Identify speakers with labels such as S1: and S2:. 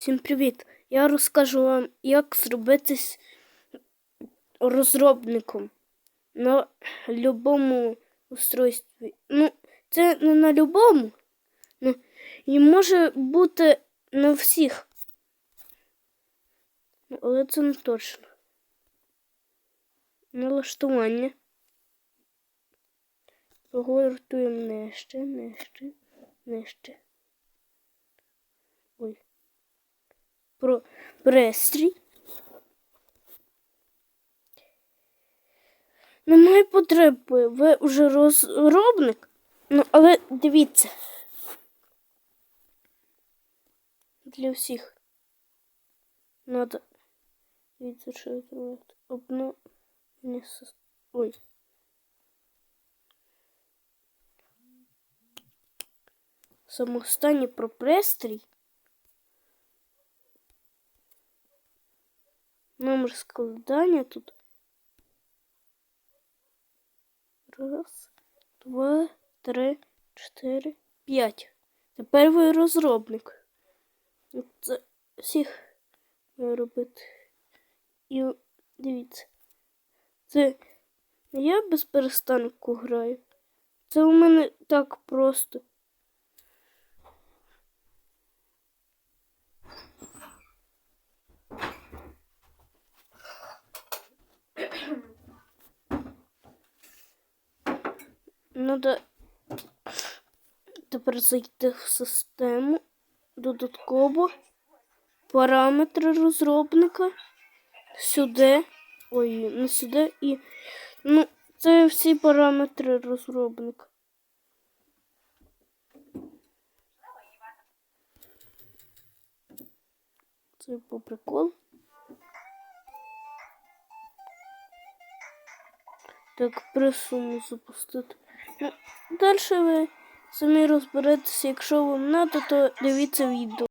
S1: Всім привіт! Я розкажу вам, як зробити с- розробником на будь-якому устройстві. Ну, це не на будь-якому, ну, і може бути на всіх. Але це не точно. Налаштування. Погортуємо нижче, нижче, нижче. Ой про пристрій. Немає потреби, ви вже розробник. Ну, але дивіться. Для всіх. Надо. Зробив. Обно... Не Ой. Самостаннє про пристрій. Номер складання тут. Раз, два, три, чотири, п'ять. Тепер ви розробник. Це всіх робити. І дивіться. Це я без перестанку граю. Це у мене так просто. Надо тепер зайти в систему, додатково, параметри розробника, сюди, ой, не сюди і. Ну, це всі параметри розробника. Це по приколу. Так, присуму запустити. Далі ви самі розберетеся, якщо вам треба, то дивіться відео.